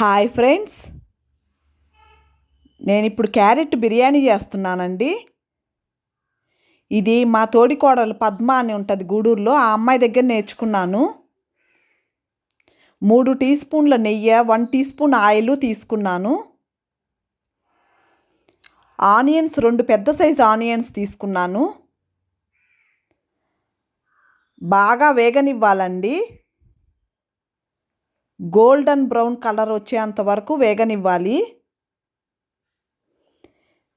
Hi friends. నేను ఇప్పుడు carrot biryani చేస్తున్నానండి. ఇది మా తోడికోడలు పద్మ అని ఉంటుంది గూడూరులో ఆ అమ్మాయి దగ్గర నేర్చుకున్నాను. మూడు టీ స్పూన్ల నెయ్యి వన్ టీ స్పూన్ ఆయిల్ తీసుకున్నాను. ఆనియన్స్ రెండు పెద్ద సైజు ఆనియన్స్ తీసుకున్నాను. బాగా వేగనివ్వాలండి. గోల్డెన్ బ్రౌన్ కలర్ వచ్చేంత వరకు వేగనివ్వాలి.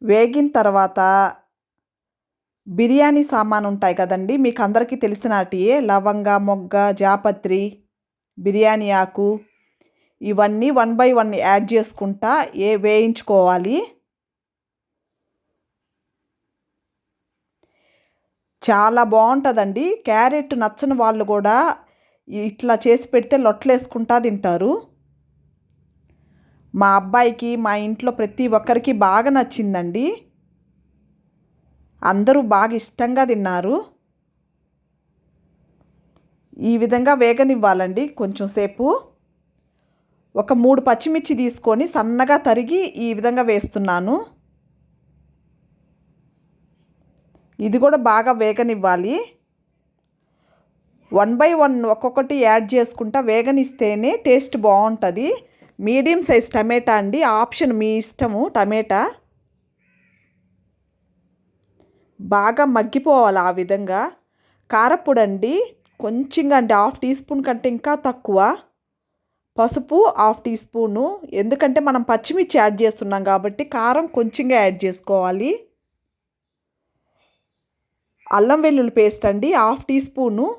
వేగిన తర్వాత బిర్యానీ సామాన్ ఉంటాయి కదండి మీకు అందరికీ తెలిసినటియే లవంగ మొగ్గ జాపత్రి బిర్యానీ ఆకు ఇవన్నీ వన్ బై వన్ యాడ్ చేసుకుంటా ఏ వేయించుకోవాలి. చాలా బాగుంటుందండి. క్యారెట్ నచ్చని వాళ్ళు కూడా ఇట్లా చేసి పెడితే లొట్లేసుకుంటా తింటారు. మా అబ్బాయికి మా ఇంట్లో ప్రతి ఒక్కరికి బాగా నచ్చిందండి. అందరూ బాగా ఇష్టంగా తిన్నారు. ఈ విధంగా వేగనివ్వాలండి కొంచెం సేపు. ఒక మూడు పచ్చిమిర్చి తీసుకొని సన్నగా తరిగి ఈ విధంగా వేస్తున్నాను. ఇది కూడా బాగా వేగనివ్వాలి. వన్ బై వన్ ఒక్కొక్కటి యాడ్ చేసుకుంటా వేగనిస్తేనే టేస్ట్ బాగుంటుంది. మీడియం సైజ్ టమాటా అండి. ఆప్షన్ మీ ఇష్టము టమాటా. బాగా మగ్గిపోవాలి ఆ విధంగా. కారపొడి అండి కొంచెంగా అండి హాఫ్ టీ స్పూన్ కంటే ఇంకా తక్కువ. పసుపు హాఫ్ టీ స్పూను. ఎందుకంటే మనం పచ్చిమిర్చి యాడ్ చేస్తున్నాం కాబట్టి కారం కొంచెంగా యాడ్ చేసుకోవాలి. అల్లం వెల్లుల్లి పేస్ట్ అండి. Half tea spoon.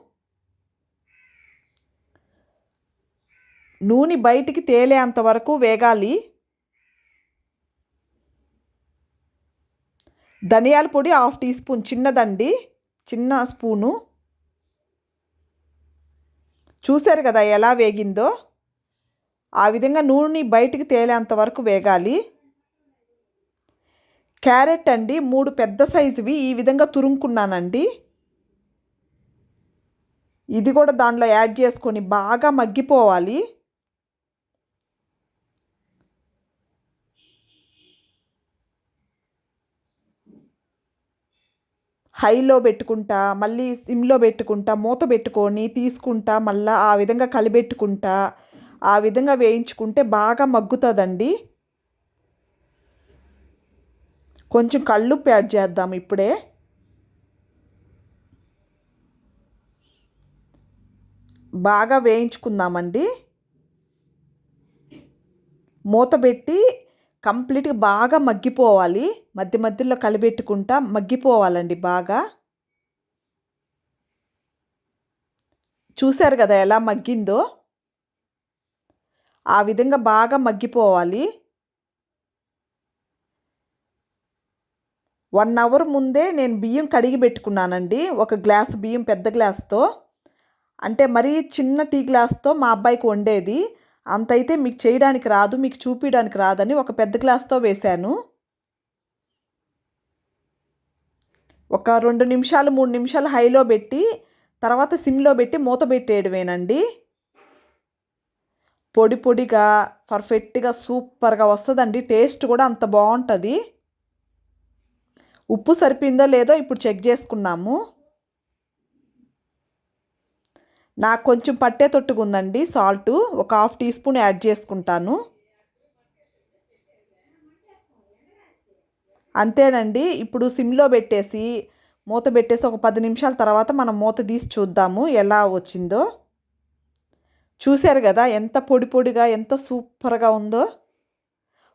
నూనె బయటికి తేలేంత వరకు వేగాలి. ధనియాల పొడి హాఫ్ టీ స్పూన్ చిన్నదండి చిన్న స్పూను. చూశారు కదా ఎలా వేగిందో? ఆ విధంగా నూనె బయటికి తేలేంత వరకు వేగాలి. క్యారెట్ అండి మూడు పెద్ద సైజువి ఈ విధంగా తురుముకున్నానండి. ఇది కూడా దాంట్లో యాడ్ చేసుకొని బాగా మగ్గిపోవాలి. హైలో పెట్టుకుంటా మళ్ళీ సిమ్లో పెట్టుకుంటా మూత పెట్టుకొని తీసుకుంటా మళ్ళీ ఆ విధంగా కలిపెట్టుకుంటా ఆ విధంగా వేయించుకుంటే బాగా మగ్గుతుందండి. కొంచెం కళ్ళుప్పు యాడ్ చేద్దాం ఇప్పుడే. బాగా వేయించుకుందామండి. మూత పెట్టి కంప్లీట్గా బాగా మగ్గిపోవాలి. మధ్య మధ్యలో కలిపెట్టుకుంటా మగ్గిపోవాలండి బాగా. చూశారు కదా ఎలా మగ్గిందో? ఆ విధంగా బాగా మగ్గిపోవాలి. వన్ అవర్ ముందే నేను బియ్యం కడిగి పెట్టుకున్నానండి. ఒక గ్లాస్ బియ్యం పెద్ద గ్లాస్తో. అంటే మరీ చిన్న టీ గ్లాస్తో మా అబ్బాయికి వండేది. అంతైతే మీకు చేయడానికి రాదు మీకు చూపించడానికి రాదని ఒక పెద్ద గ్లాస్తో వేశాను. ఒక రెండు నిమిషాలు మూడు నిమిషాలు హైలో పెట్టి తర్వాత సిమ్లో పెట్టి మూత పెట్టేయడమేనండి. పొడి పొడిగా పర్ఫెక్ట్గా సూపర్గా వస్తుందండి. టేస్ట్ కూడా అంత బాగుంటుంది. ఉప్పు సరిపోయిందో లేదో ఇప్పుడు చెక్ చేసుకున్నాము. నాకు కొంచెం పట్టే తొట్టుగా ఉందండి సాల్ట్. ఒక హాఫ్ టీ స్పూన్ యాడ్ చేసుకుంటాను. అంతేనండి ఇప్పుడు సిమ్లో పెట్టేసి మూత పెట్టేసి ఒక పది నిమిషాల తర్వాత మనం మూత తీసి చూద్దాము ఎలా వచ్చిందో. చూశారు కదా ఎంత పొడి పొడిగా ఎంత సూపర్గా ఉందో.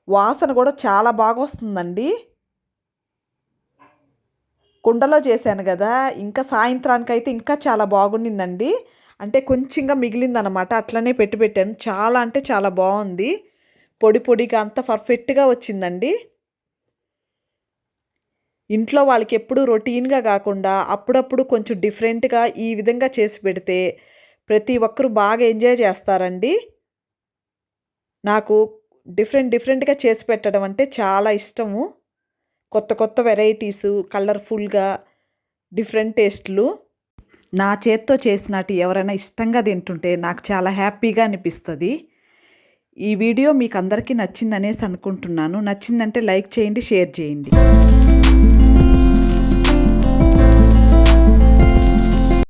వాసన కూడా చాలా బాగా వస్తుందండి. కుండలో చేశాను కదా ఇంకా సాయంత్రానికైతే ఇంకా చాలా బాగుండిందండి. అంటే కొంచెంగా మిగిలిందనమాట అట్లనే పెట్టి పెట్టాను. చాలా అంటే చాలా బాగుంది. పొడి పొడిగా అంత పర్ఫెక్ట్గా వచ్చిందండి. ఇంట్లో వాళ్ళకి ఎప్పుడు రొటీన్గా కాకుండా అప్పుడప్పుడు కొంచెం డిఫరెంట్గా ఈ విధంగా చేసి పెడితే ప్రతి ఒక్కరు బాగా ఎంజాయ్ చేస్తారండి. నాకు డిఫరెంట్ డిఫరెంట్గా చేసి పెట్టడం అంటే చాలా ఇష్టము. కొత్త కొత్త వెరైటీసు కలర్ఫుల్గా డిఫరెంట్ టేస్ట్లు. నా చేత్తో చేసినట్టు ఎవరైనా ఇష్టంగా తింటుంటే నాకు చాలా హ్యాపీగా అనిపిస్తుంది. ఈ వీడియో మీకు అందరికీ నచ్చిందనేసి అనుకుంటున్నాను. నచ్చిందంటే లైక్ చేయండి షేర్ చేయండి.